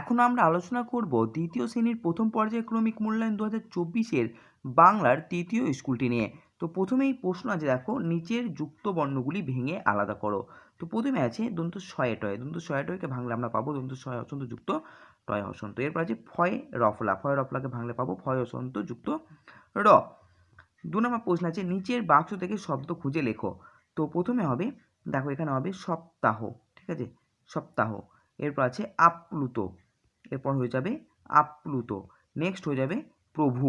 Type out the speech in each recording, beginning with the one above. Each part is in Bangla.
এখন আমরা আলোচনা করব দ্বিতীয় শ্রেণির প্রথম পর্যায়ক্রমিক মূল্যায়ন দু হাজার চব্বিশের বাংলার তৃতীয় স্কুলটি নিয়ে। তো প্রথমেই প্রশ্ন আছে, দেখো, নিচের যুক্ত বর্ণগুলি ভেঙে আলাদা করো। তো প্রথমে আছে দন্ত ছয় টয়। দন্ত ছয় টয়কে ভাঙলে আমরা পাবো দন্ত ছয় অসন্ত যুক্ত টয় হসন্ত এরপর আছে ফয় রফলা। ফয় রফলাকে ভাঙলে পাবো ফয় অসন্ত যুক্ত র। দু নম্বর প্রশ্ন আছে, নিচের বাক্স থেকে শব্দ খুঁজে লেখো। তো প্রথমে হবে, দেখো এখানে হবে সপ্তাহ। ঠিক আছে? সপ্তাহ। এরপর আছে আপ্লুত। এরপর হয়ে যাবে আপ্লুত। নেক্সট হয়ে যাবে প্রভু।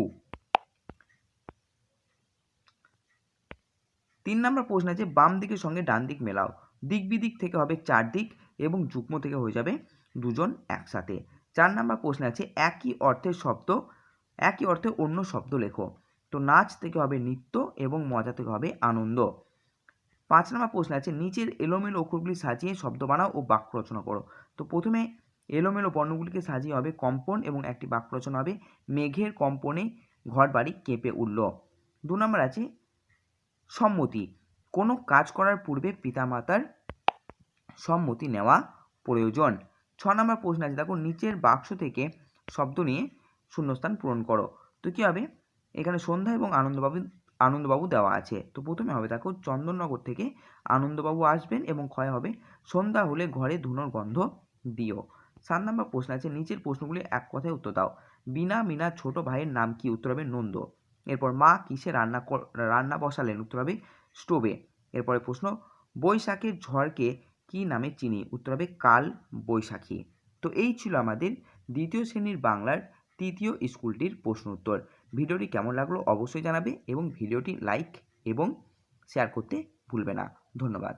তিন নম্বর প্রশ্ন আছে, বাম দিকের সঙ্গে ডান দিক মেলাও। দিক বিদিক থেকে হবে চার দিক এবং যুগ্ম থেকে হয়ে যাবে দুজন একসাথে। চার নম্বর প্রশ্ন আছে, একই অর্থের শব্দ, একই অর্থে অন্য শব্দ লেখো। তো নাচ থেকে হবে নৃত্য এবং মজা থেকে হবে আনন্দ। পাঁচ নম্বর প্রশ্ন আছে, নিচের এলোমেলো অক্ষরগুলি সাজিয়ে শব্দ বানাও ও বাক্য রচনা করো। তো প্রথমে এলোমেলো বর্ণগুলিকে সাজিয়ে হবে কম্পন এবং একটি বাক্য রচনা হবে, মেঘের কম্পনে ঘর বাড়ি কেঁপে উঠল। দু নম্বর আছে, সম্মতি, কোনো কাজ করার পূর্বে পিতামাতার সম্মতি নেওয়া প্রয়োজন। ছ নম্বর প্রশ্ন আছে, দেখো নিচের বাক্স থেকে শব্দ নিয়ে শূন্যস্থান পূরণ করো। তো কী হবে? এখানে সন্ধ্যা এবং আনন্দবাবু আনন্দবাবু দেওয়া আছে। তো প্রথমে হবে দেখো, চন্দননগর থেকে আনন্দবাবু আসবেন এবং ক্ষয় হবে। সন্ধ্যা হলে ঘরে ধুনোর গন্ধ দিও। সাত নম্বর প্রশ্ন আছে, নিচের প্রশ্নগুলি এক কথায় উত্তর দাও। বিনা মিনা ছোট ভাইয়ের নাম কি? উত্তর হবে নন্দ। এরপর মা কিসে রান্না রান্না বসালেন? উত্তর হবে স্টোভে এরপরে প্রশ্ন, বৈশাখের ঝড়কে কি নামে চিনি? উত্তর হবে কাল বৈশাখী। তো এই ছিল আমাদের দ্বিতীয় শ্রেণির বাংলার তৃতীয় স্কুলটির প্রশ্ন উত্তর। ভিডিওটি কেমন লাগল অবশ্যই জানাবে এবং ভিডিওটি লাইক এবং শেয়ার করতে ভুলবে না। ধন্যবাদ।